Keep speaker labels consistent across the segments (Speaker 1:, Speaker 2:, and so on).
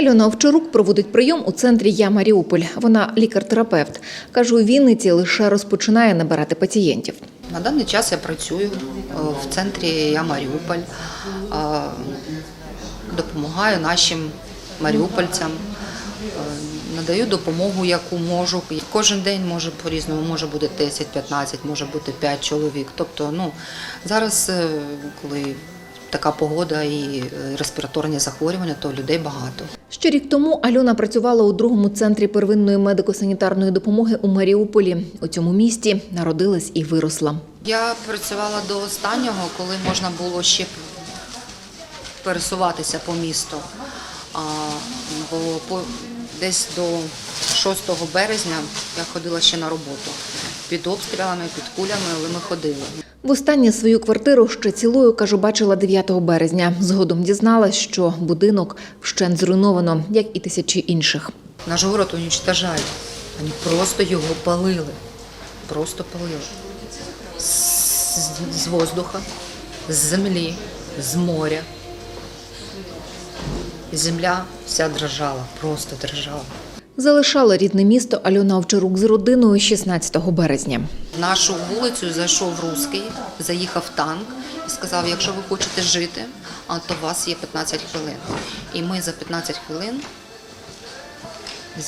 Speaker 1: Альона Овчарук проводить прийом у центрі Я Маріуполь. Вона лікар-терапевт. Каже, у Вінниці лише розпочинає набирати пацієнтів.
Speaker 2: На даний час я працюю е, в центрі Я Маріуполь, е, допомагаю нашим маріупольцям, е, надаю допомогу, яку можу. Кожен день може по-різному, може бути 10-15, може бути 5 чоловік. Тобто, ну, зараз, коли така погода і е, респіраторні захворювання, то людей багато.
Speaker 1: Ще рік тому Альона працювала у другому центрі первинної медико-санітарної допомоги у Маріуполі. У цьому місті народилась і виросла.
Speaker 2: Я працювала до останнього, коли можна було ще пересуватися по місту. А, бо по, десь до 6 березня я ходила ще на роботу. Під обстрілами, під кулями, але ми ходили.
Speaker 1: Востаннє свою квартиру ще цілою, кажу, бачила 9 березня. Згодом дізналась, що будинок вщент зруйновано, як і тисячі інших.
Speaker 2: Наш город уничтожають. Вони просто його палили. Просто палили. З, з воздуха, з землі, з моря. Земля вся дрожала, просто дрожала.
Speaker 1: Залишала рідне місто Альона Овчарук з родиною 16 березня.
Speaker 2: В нашу вулицю зайшов русський, заїхав танк і сказав, якщо ви хочете жити, то у вас є 15 хвилин. І ми за 15 хвилин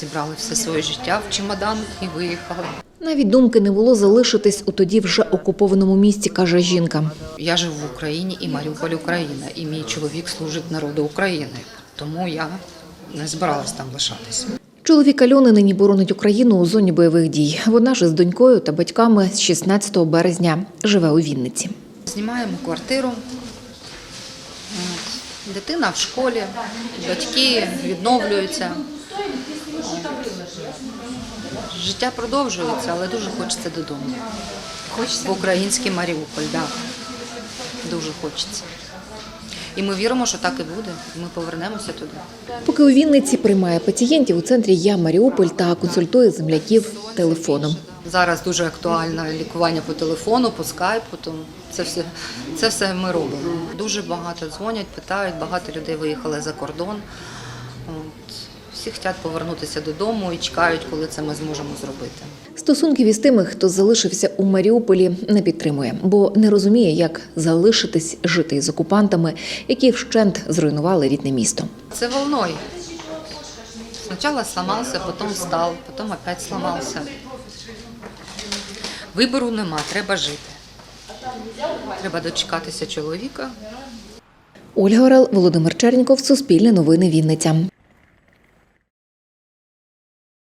Speaker 2: зібрали все своє життя в чемодан і виїхали.
Speaker 1: Навіть думки не було залишитись у тоді вже окупованому місті, каже жінка.
Speaker 2: Я живу в Україні і Маріуполь Україна, і мій чоловік служить народу України. Тому я не збиралась там лишатися.
Speaker 1: Чоловік Альони нині боронить Україну у зоні бойових дій. Вона ж з донькою та батьками з 16 березня живе у Вінниці.
Speaker 2: Знімаємо квартиру. Дитина в школі, батьки відновлюються. Життя продовжується, але дуже хочеться додому. Хочеться? В український Маріуполь, так. Да. Дуже хочеться. І ми віримо, що так і буде. Ми повернемося туди.
Speaker 1: Поки у Вінниці приймає пацієнтів у центрі Я Маріуполь та консультує земляків телефоном.
Speaker 2: Зараз дуже актуальне лікування по телефону, по скайпу. Тому це все, це все ми робимо. Дуже багато дзвонять, питають, багато людей виїхали за кордон. От. Всі хочуть повернутися додому і чекають, коли це ми зможемо зробити.
Speaker 1: Стосунків із тими, хто залишився у Маріуполі, не підтримує, бо не розуміє, як залишитись жити із окупантами, які вщент зруйнували рідне місто.
Speaker 2: Це волною. Спочатку сломався, потім став, потім опять сломався. Вибору нема, треба жити. Треба дочекатися чоловіка,
Speaker 1: Ольга Орел, Володимир Черніков, Суспільне новини Вінниця.